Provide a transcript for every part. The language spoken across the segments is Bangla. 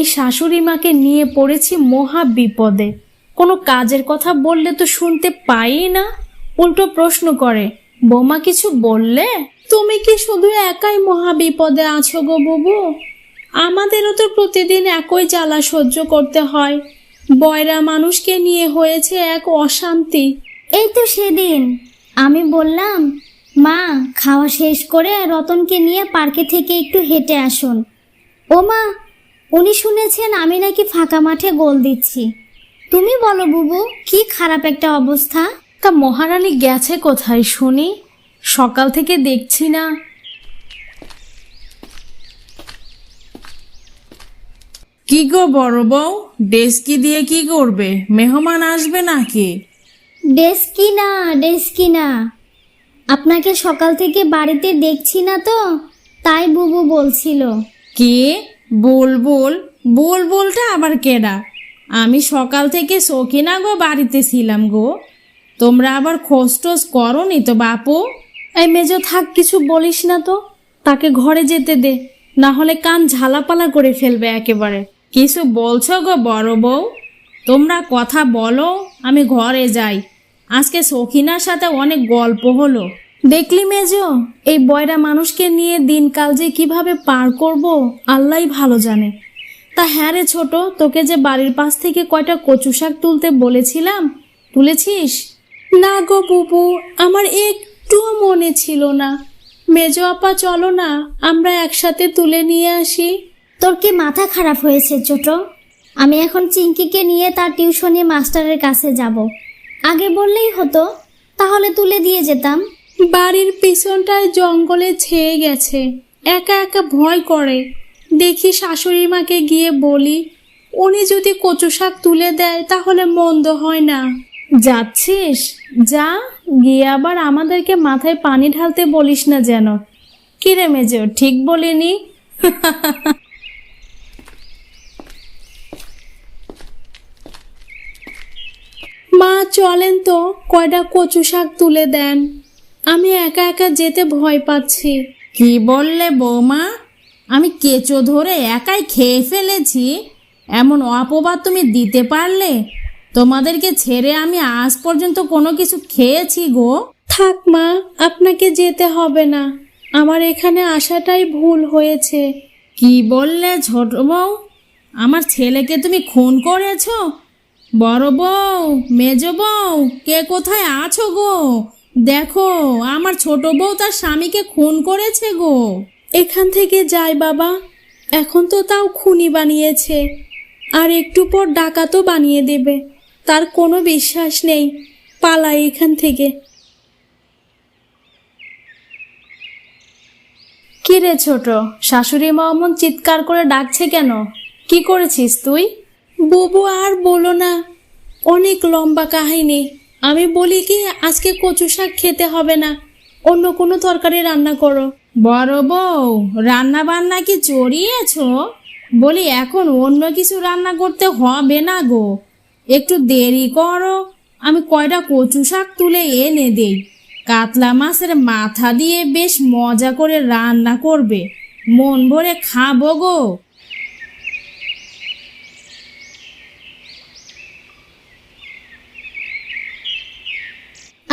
এই শাশুড়ি মাকে নিয়ে পড়েছি মহা বিপদে। কোনো কাজের কথা বললে তো শুনতে পাই না। উল্টো প্রশ্ন করে, বৌমা কিছু বললে? তুমি কি শুধু একাই মহা বিপদে আছো গো বুবু? আমাদেরও তো প্রতিদিন একই জ্বালা সহ্য করতে হয়। বয়রা মানুষকে নিয়ে হয়েছে এক অশান্তি। এই তো সেদিন। আমি বললাম, মা, খাওয়া শেষ করে রতনকে নিয়ে পার্কে থেকে একটু হেঁটে আসুন। ও মা উনি শুনেছেন আমি নাকি ফাঁকা মাঠে গোল দিচ্ছি। তুমি বলো বুবু কি খারাপ একটা অবস্থা? তা মহারানী গেছে কোথায় শুনি? সকাল থেকে দেখছি না। কি গো বড় বউ ডেস্কি দিয়ে কি করবে? মেহমান আসবে নাকি? ডেস্কি না ডেস্কি না। আপনাকে সকাল থেকে বাড়িতে দেখছি না তো তাই বুবু বলছিল। কে? বুলবুল বুলবুলটা আবার কেডা? আমি সকাল থেকে সখিনা গো বাড়িতে ছিলাম গো। তোমরা আবার খোঁজ টোজ করনি তো বাপু? এই মেজো থাক কিছু বলিস না তো। তাকে ঘরে যেতে দে না হলে কান ঝালাপালা করে ফেলবে একেবারে। কিছু বলছো গো বড় বউ? তোমরা কথা বলো আমি ঘরে যাই। আজকে সখিনার সাথে অনেক গল্প হলো। দেখলি মেজ, এই বয়রা মানুষকে নিয়ে দিনকাল যে কীভাবে পার করব আল্লাহ ভালো জানে। তা হ্যাঁ রে ছোট, তোকে যে বাড়ির পাশ থেকে কয়টা কচু শাক তুলতে বলেছিলাম, তুলেছিস? না গো বুবু, আমার একটুও মনে ছিল না। মেজ আপা, চলো না, আমরা একসাথে তুলে নিয়ে আসি। তোর কি মাথা খারাপ হয়েছে ছোট? আমি এখন চিঙ্কিকে নিয়ে তার টিউশনি মাস্টারের কাছে যাব। আগে বললেই হতো, তাহলে তুলে দিয়ে যেতাম। বাড়ির পিছনটায় জঙ্গলে ছেয়ে গেছে। একা একা ভয় করে। দেখি শাশুড়ি মাকে গিয়ে বলি, উনি যদি কচু শাক তুলে দেয় তাহলে মন্দ হয় না। যাচ্ছিস? যা, গিয়ে আবার আমাদেরকে মাথায় পানি ঢালতে বলিস না যেন। কিরে মেজো, ঠিক বলিনি? মা চলেন তো, কয়টা কচু শাক তুলে দেন। আমি একা একা যেতে ভয় পাচ্ছি। কি বললে বৌমা? আমি কেঁচো ধরে একাই খেয়ে ফেলেছি। এমন অপবাদ তুমি দিতে পারলে? তোমাদেরকে ছেড়ে আমি আজ পর্যন্ত কোনো কিছু খেয়েছি গো। থাক মা আপনাকে যেতে হবে না। আমার এখানে আসাটাই ভুল হয়েছে। কি বললে ছোট বউ? আমার ছেলেকে তুমি খুন করেছ? বড় বউ মেজ বউ কে কোথায় আছো গো? দেখো আমার ছোট বউ তার স্বামীকে খুন করেছে গো। এখান থেকে যাই বাবা। এখন তো তাও খুনি বানিয়েছে। আর একটু পর ডাকাতও বানিয়ে দেবে। তার কোনো বিশ্বাস নেই। পালাই এখান থেকে। কি রে ছোট? শাশুড়ি মা অমন চিৎকার করে ডাকছে কেন? কি করেছিস তুই? বুবু আর বলো না। অনেক লম্বা কাহিনী। আমি বলি কি, আজকে কচু শাক খেতে হবে না। অন্য কোনো তরকারি রান্না করো। বড় বউ রান্না বান্না কি চড়িয়েছো বলি, এখন অন্য কিছু রান্না করতে হবে না গো। একটু দেরি করো। আমি কয়টা কচু শাক তুলে এনে দেই। কাতলা মাছের মাথা দিয়ে বেশ মজা করে রান্না করবে। মন ভরে খাব গো।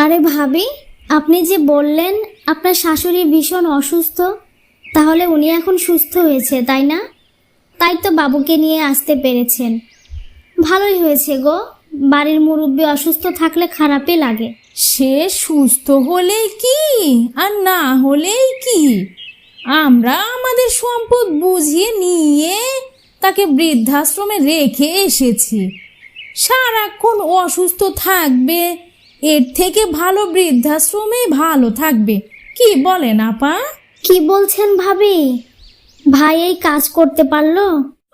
আরে ভাবি, আপনি যে বললেন আপনার শাশুড়ি ভীষণ অসুস্থ, তাহলে উনি এখন সুস্থ হয়েছে, তাই না? তাই তো বাবুকে নিয়ে আসতে পেরেছেন। ভালোই হয়েছে গো, বাড়ির মুরব্বী অসুস্থ থাকলে খারাপই লাগে। সে সুস্থ হলেই কি, আর না হলেই কি? আমরা আমাদের সম্পদ বুঝিয়ে নিয়ে তাকে বৃদ্ধাশ্রমে রেখে এসেছি। সারাক্ষণ অসুস্থ থাকবে এর থেকে ভালো বৃদ্ধাশ্রমে ভালো থাকবে। কি বলেন আপা? কি বলছেন ভাবি? ভাই এই কাজ করতে পারল?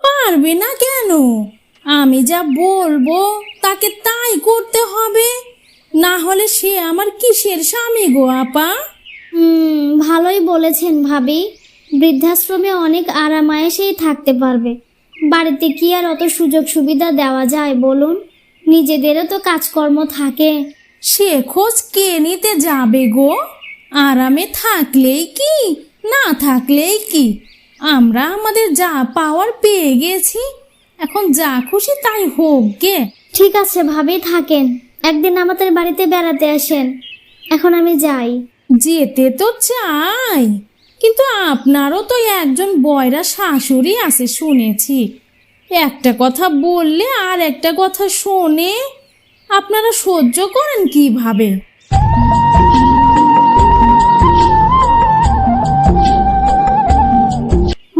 পারবে না কেন? আমি যা বলব তাকে তাই করতে হবে। না হলে সে আমার কিসের স্বামী গো আপা? হুম ভালোই বলেছেন ভাবি। বৃদ্ধাশ্রমে অনেক আরামায়েশেই থাকতে পারবে। বাড়িতে কি আর অত সুযোগ সুবিধা দেওয়া যায় বলুন? নিজেদেরও তো কাজকর্ম থাকে। সে খোঁজ কে নিতে যাবে গো? আরামে থাকলেই কি না থাকলেই কি? আমরা আমাদের যা পাওয়ার পেয়ে গেছি। এখন যা খুশি তাই হোক গে। ঠিক আছে ভাবি থাকেন। একদিন আমাদের বাড়িতে বেড়াতে আসেন। এখন আমি যাই। যেতে তো চাই কিন্তু আপনারও তো একজন বয়রা শাশুড়ি আছে শুনেছি। একটা কথা বললে আর একটা কথা শোনে। আপনারা সহ্য করেন কীভাবে?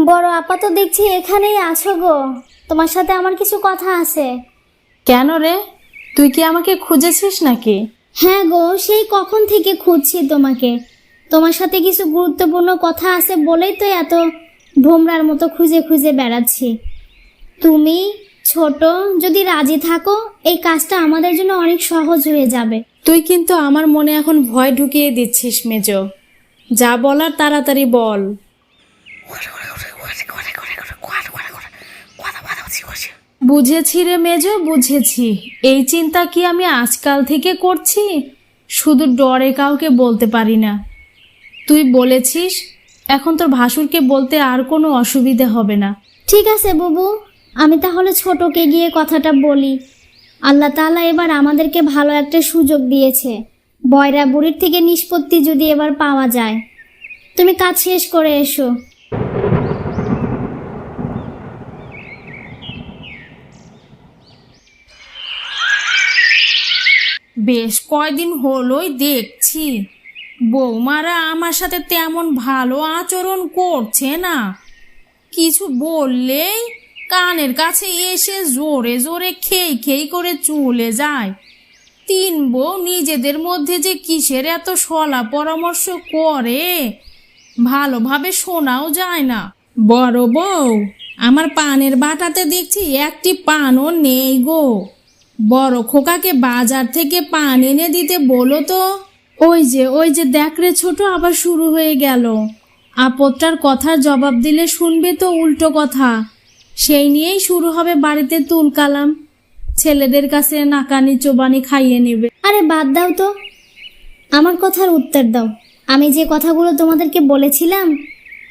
বড় আপা তো দেখছি এখানেই আছো গো। তোমার সাথে আমার কিছু কথা আছে। কেন রে? তুই কি আমাকে খুঁজেছিস নাকি? হ্যাঁ গো সেই কখন থেকে খুঁজছি তোমাকে। তোমার সাথে কিছু গুরুত্বপূর্ণ কথা আছে বলেই তো এত ভোমরার মতো খুঁজে খুঁজে বেড়াচ্ছি। তুমি ছোট যদি রাজি থাকো এই কাজটা আমাদের জন্য অনেক সহজ হয়ে যাবে। তুই কিন্তু আমার মনে এখন ভয় ঢুকিয়ে দিচ্ছিস মেজ। যা বলার তাড়াতাড়ি বল। বুঝেছি রে মেজ বুঝেছি। এই চিন্তা কি আমি আজকাল থেকে করছি? শুধু ডরে কাউকে বলতে পারি না। তুই বলেছিস এখন তোর ভাসুরকে বলতে আর কোনো অসুবিধে হবে না। ঠিক আছে বুবু। আমি তাহলে ছোটকে গিয়ে কথাটা বলি। আল্লাহ তাআলা এবার আমাদেরকে ভালো একটা সুযোগ দিয়েছে। বয়রা বুড়ির থেকে নিষ্পত্তি যদি এবার পাওয়া যায়। তুমি কাজ শেষ করে এসো। বেশ কয়দিন হলোই দেখছি। বৌমারা আমার সাথে তেমন ভালো আচরণ করছে না। কিছু বললেই কানের কাছে এসে জোরে জোরে খেই খেই করে চলে যায়। তিন বউ নিজেদের মধ্যে যে কিসের এত সলা পরামর্শ করে, ভালোভাবে শোনাও যায় না। বড় বউ, আমার পানের বাটাতে দেখছি একটি পানও নেই গো। বড় খোকাকে বাজার থেকে পান এনে দিতে বলো তো। ওই যে ওই যে দেখ রে ছোট, আবার শুরু হয়ে গেল। আপদটার কথার জবাব দিলে শুনবে তো উল্টো কথা। সেই নিয়েই শুরু হবে বাড়িতে তুল কালাম। ছেলেদের কাছে নাকানি চোবানি খাইয়ে নেবে। আরে বাদ দাও তো। আমার কথার উত্তর দাও। আমি যে কথাগুলো তোমাদেরকে বলেছিলাম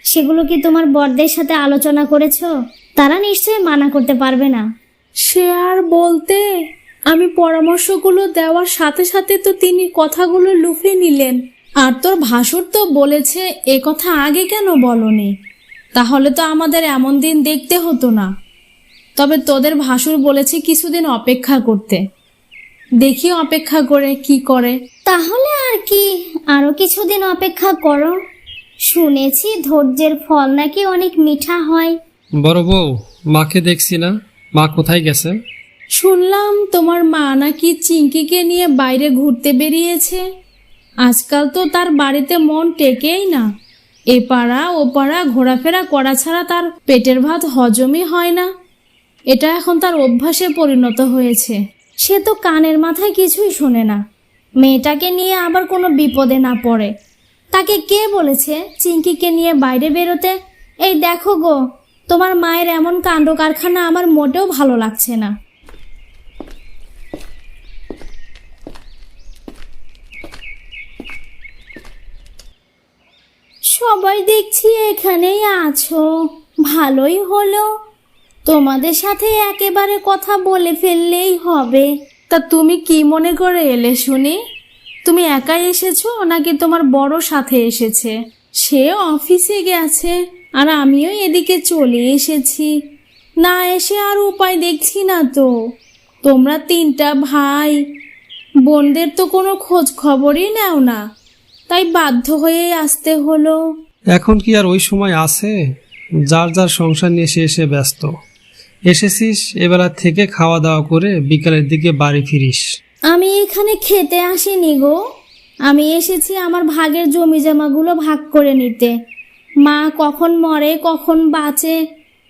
সেগুলো কি তোমার বরদের সাথে আলোচনা করেছ? তারা নিশ্চয়ই মানা করতে পারবে না। সে আর বলতে আমি পরামর্শগুলো দেওয়ার সাথে সাথে তো তিনি কথাগুলো লুফে নিলেন। আর তোর ভাসুর তো বলেছে এ কথা আগে কেন বলনি? তাহলে তো আমাদের এমন দিন দেখতে হতো না। তবে তোদের ভাসুর বলেছে কিছুদিন অপেক্ষা করতে। দেখি অপেক্ষা করে কি করে। তাহলে আর কি আরও কিছুদিন অপেক্ষা করো। শুনেছি ধৈর্যের ফল নাকি অনেক মিঠা হয়। বড় বউ মাকে দেখছি না। মা কোথায় গেছে? শুনলাম তোমার মা নাকি চিঙ্কিকে নিয়ে বাইরে ঘুরতে বেরিয়েছে। আজকাল তো তার বাড়িতে মন টেকেই না। এ পাড়া, ও পাড়া ঘোরাফেরা করা ছাড়া তার পেটের ভাত হজমই হয় না। এটা এখন তার অভ্যাসে পরিণত হয়েছে। সে তো কানের মাথায় কিছুই শোনে না। মেয়েটাকে নিয়ে আবার কোনো বিপদে না পড়ে। তাকে কে বলেছে চিঙ্কিকে নিয়ে বাইরে বেরোতে? এই দেখো গো, তোমার মায়ের এমন কাণ্ড কারখানা আমার মোটেও ভালো লাগছে না। সবাই দেখছি এখানেই আছো। ভালোই হলো। তোমাদের সাথে একেবারে কথা বলে ফেললেই হবে। তা তুমি কি মনে করে এলে শুনি? তুমি একাই এসেছ নাকি তোমার বড় সাথে এসেছে? সে অফিসে গেছে আর আমিও এদিকে চলে এসেছি। না এসে আর উপায় দেখছি না তো। তোমরা তিনটা ভাই। বোনদের তো কোনো খোঁজ খবরই নাও না। তাই বাধ্য হয়ে আসতে হলো। এখন কি আর ওই সময় আছে? যার যার সংসার নিয়ে সে এসে ব্যস্ত। এসেছিস এবার থেকে খাওয়া দাওয়া করে বিকালের দিকে বাড়ি ফিরিস। আমি এখানে খেতে আসিনি গো। আমি এসেছি আমার ভাগের জমি জমাগুলো ভাগ করে নিতে। মা কখন মরে কখন বাঁচে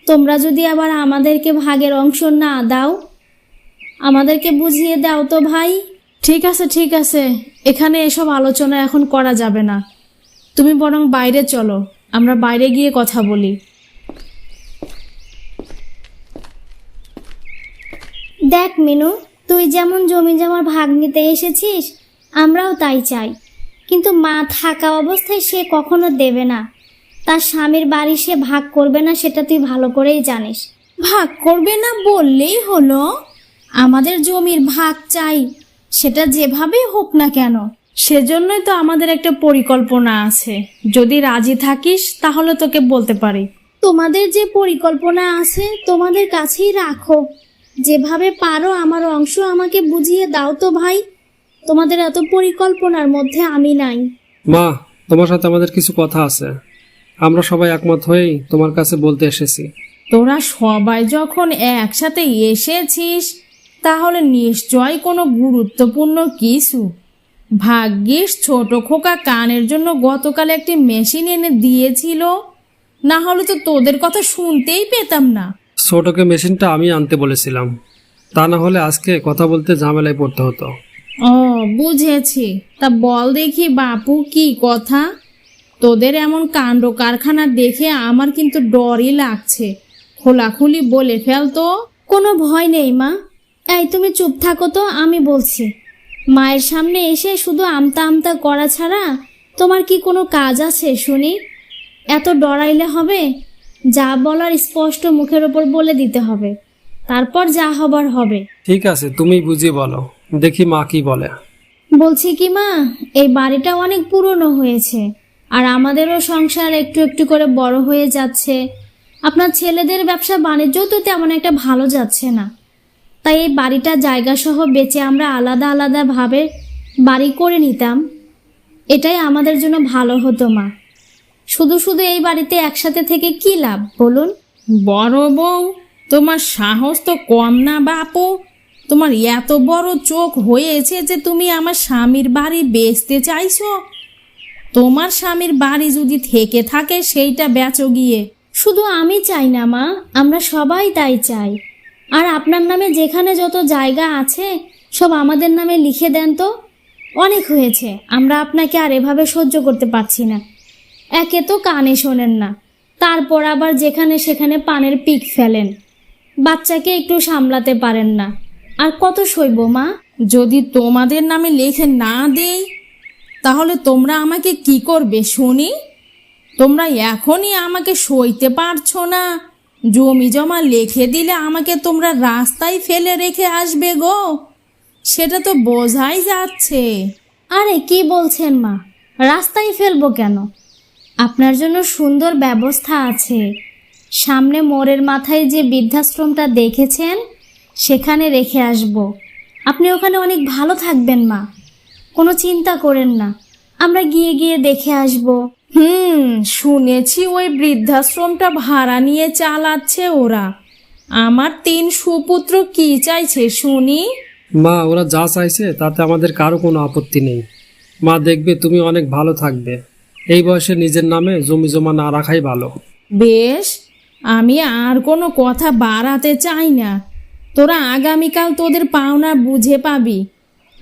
তোমরা যদি আবার আমাদেরকে ভাগের অংশ না দাও আমাদেরকে বুঝিয়ে দাও তো ভাই। ঠিক আছে ঠিক আছে। এখানে এসব আলোচনা এখন করা যাবে না। তুমি বরং বাইরে চলো আমরা বাইরে গিয়ে কথা বলি। দেখ মিনু তুই যেমন জমি জমার ভাগ নিতে এসেছিস আমরাও তাই চাই। কিন্তু মা থাকা অবস্থায় সে কখনো দেবে না। তার স্বামীর বাড়ি সে ভাগ করবে না সেটা তুই ভালো করেই জানিস। ভাগ করবে না বললেই হলো। আমাদের জমির ভাগ চাই সেটা যেভাবে হোক না কেন সেজন্যই তো আমাদের একটা পরিকল্পনা আছে। যদি রাজি থাকিস তাহলে তোকে বলতে পারি। তোমাদের যে পরিকল্পনা আছে তোমাদের কাছেই রাখো। যেভাবে পারো আমার অংশ আমাকে বুঝিয়ে দাও তো ভাই। তোমাদের এত পরিকল্পনার মধ্যে আমি নাই। মা তোমার সাথে আমাদের কিছু কথা আছে। আমরা সবাই একমত হয়েই তোমার কাছে বলতে এসেছি। তোরা সবাই যখন একসাথে এসেছিস তাহলে নিশ্চয় কোনো গুরুত্বপূর্ণ কিছু। ভাগ্যিস ছোট খোকা কানের জন্য গতকাল একটি মেশিন এনে দিয়েছিল। না হলে তো তোদের কথা শুনতেই পেতাম না। ছোটকে মেশিনটা আমি আনতে বলেছিলাম। তা না হলে আজকে কথা বলতে ঝামেলায় পড়তে হতো। ও বুঝেছি। তা বল দেখি বাপু কি কথা? তোদের এমন কাণ্ড কারখানা দেখে আমার কিন্তু ডরই লাগছে। খোলাখুলি বলে ফেল তো। কোনো ভয় নেই মা। এই তুমি চুপ থাকো তো আমি বলছি। মায়ের সামনে এসে শুধু আমতা আমতা করা ছাড়া তোমার কি কোনো কাজ আছে শুনি? এত ডরাইলে হবে যা বলার স্পষ্ট মুখের ওপর বলে দিতে হবে। তারপর যা হবার হবে। ঠিক আছে তুমি বুঝিয়ে বলো। দেখি মা কি বলে। বলছি কি মা এই বাড়িটা অনেক পুরনো হয়েছে আর আমাদেরও সংসার একটু একটু করে বড় হয়ে যাচ্ছে। আপনার ছেলেদের ব্যবসা বাণিজ্য তো তেমন একটা ভালো যাচ্ছে না। তাই এই বাড়িটা জায়গা সহ বেচে আমরা আলাদা আলাদা ভাবে বাড়ি করে নিতাম। এটাই আমাদের জন্য ভালো হতো মা। শুধু শুধু এই বাড়িতে একসাথে থেকে কি লাভ বলুন? বড় বউ তোমার সাহস তো কম না বাপু। তোমার এত বড় চোখ হয়েছে যে তুমি আমার স্বামীর বাড়ি বেচতে চাইছো। তোমার স্বামীর বাড়ি যদি থেকে থাকে সেইটা বেচো গিয়ে। শুধু আমি চাই না মা। আমরা সবাই তাই চাই। আর আপনার নামে যেখানে যত জায়গা আছে, সব আমাদের নামে লিখে দেন তো। অনেক হয়েছে, আমরা আপনাকে আর এভাবে সহ্য করতে পারছি না। একে তো কানে শোনেন না, তারপর আবার যেখানে সেখানে পানের পিক ফেলেন। বাচ্চাকে একটু সামলাতে পারেন না। আর কত সইব, মা? যদি তোমাদের নামে লেখে না দেই, তাহলে তোমরা আমাকে কি করবে শুনি? তোমরা এখনই আমাকে সইতে পারছ না। জমি জমা লিখে দিলে আমাকে তোমরা রাস্তায় ফেলে রেখে আসবে গো। সেটা তো বোঝাই যাচ্ছে। আরে, কি বলছেন মা? রাস্তায় ফেলব কেন? আপনার জন্য সুন্দর ব্যবস্থা আছে। সামনে মোড়ের মাথায় যে বৃদ্ধাশ্রমটা দেখেছেন, সেখানে রেখে আসব। আপনি ওখানে অনেক ভালো থাকবেন মা। কোনো চিন্তা করেন না। আমরা গিয়ে গিয়ে দেখে আসব। হুম শুনেছি ওই বৃদ্ধাশ্রমটা ভাড়া নিয়ে চালাচ্ছে ওরা। আমার তিন সুপুত্র কি চাইছে শুনি? মা ওরা যা চাইছে তাতে আমাদের কারও কোনো আপত্তি নেই। মা দেখবে তুমি অনেক ভালো থাকবে। এই বয়সে নিজের নামে জমি জমা না রাখাই ভালো। বেশ আমি আর কোনো কথা বাড়াতে চাই না। তোরা আগামীকাল তোদের পাওনা বুঝে পাবি।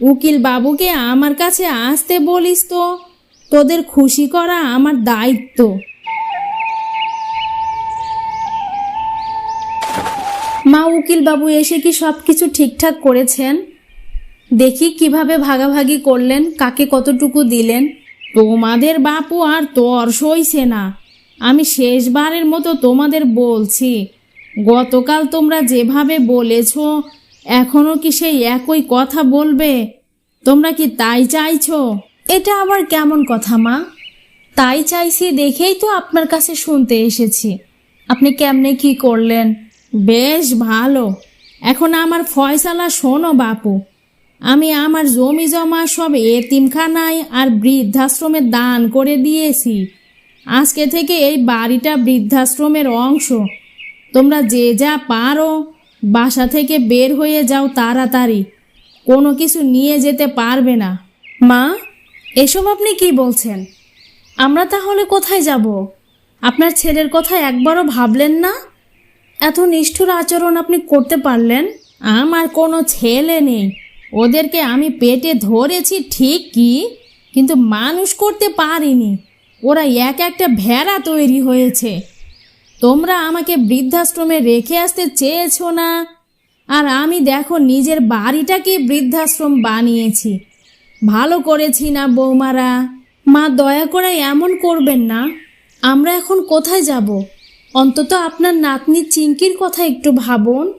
উকিল বাবুকে আমার কাছে আসতে বলিস তো। তোদের খুশি করা আমার দায়িত্ব। মা উকিল বাবু এসে কি সব কিছু ঠিকঠাক করেছেন? দেখি কীভাবে ভাগাভাগি করলেন, কাকে কতটুকু দিলেন। তোমাদের বাপু আর তোর সইছে না। আমি শেষবারের মতো তোমাদের বলছি, গতকাল তোমরা যেভাবে বলেছ, এখনও কি সেই একই কথা বলবে? তোমরা কি তাই চাইছো? এটা আবার কেমন কথা, মা? তাই চাইছি দেখেই তো আপনার কাছে শুনতে এসেছি। আপনি কেমনে কি করলেন? বেশ ভালো। এখন আমার ফয়সালা, শোনো বাপু, আমি আমার জমি জমা সব এতিমখানায় আর বৃদ্ধাশ্রমে দান করে দিয়েছি। আজকে থেকে এই বাড়িটা বৃদ্ধাশ্রমের অংশ। তোমরা যে যা পারো, বাসা থেকে বের হয়ে যাও তাড়াতাড়ি। কোনো কিছু নিয়ে যেতে পারবে না। মা এসব আপনি কি বলছেন? আমরা তাহলে কোথায় যাব? আপনার ছেলের কথা একবারও ভাবলেন না? এত নিষ্ঠুর আচরণ আপনি করতে পারলেন? আমার কোনো ছেলে নেই। ওদেরকে আমি পেটে ধরেছি ঠিক কি? কিন্তু মানুষ করতে পারিনি। ওরা এক একটা ভেড়া তৈরি হয়েছে। তোমরা আমাকে বৃদ্ধাশ্রমে রেখে আসতে চেয়েছো না? আর আমি দেখো নিজের বাড়িটাকে বৃদ্ধাশ্রম বানিয়েছি। ভালো করেছি না বৌমারা? মা দয়া করে এমন করবেন না। আমরা এখন কোথায় যাব? অন্তত আপনার নাতনি চিঙ্কির কথা একটু ভাবুন।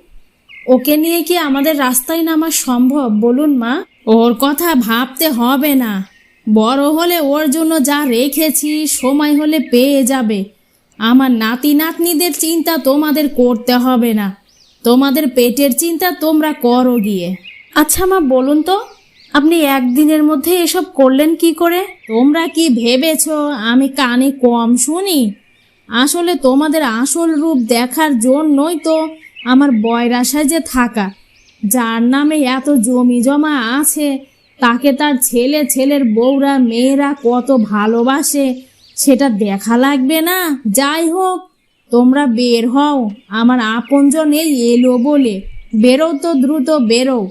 ওকে নিয়ে কি আমাদের রাস্তায় নামা সম্ভব? বলুন মা। ওর কথা ভাবতে হবে না। বড় হলে ওর জন্য যা রেখেছি, সময় হলে পেয়ে যাবে। আমার নাতি নাতনিদের চিন্তা তোমাদের করতে হবে না। তোমাদের পেটের চিন্তা তোমরা করো গিয়ে। আচ্ছা মা, বলুন তো। আপনি একদিনের মধ্যে এসব করলেন কি করে? তোমরা কি ভেবেছ আমি কানে কম শুনি? আসলে তোমাদের আসল রূপ দেখার জন্যই তো আমার বয়রাশায় যে থাকা। যার নামে এত জমি জমা আছে, তাকে তার ছেলে, ছেলের বউরা, মেয়েরা কত ভালোবাসে, সেটা দেখা লাগবে না? যাই হোক, তোমরা বের হও, আমার আপনজন এই এলো বলে। বেরো তো, দ্রুত বেরো।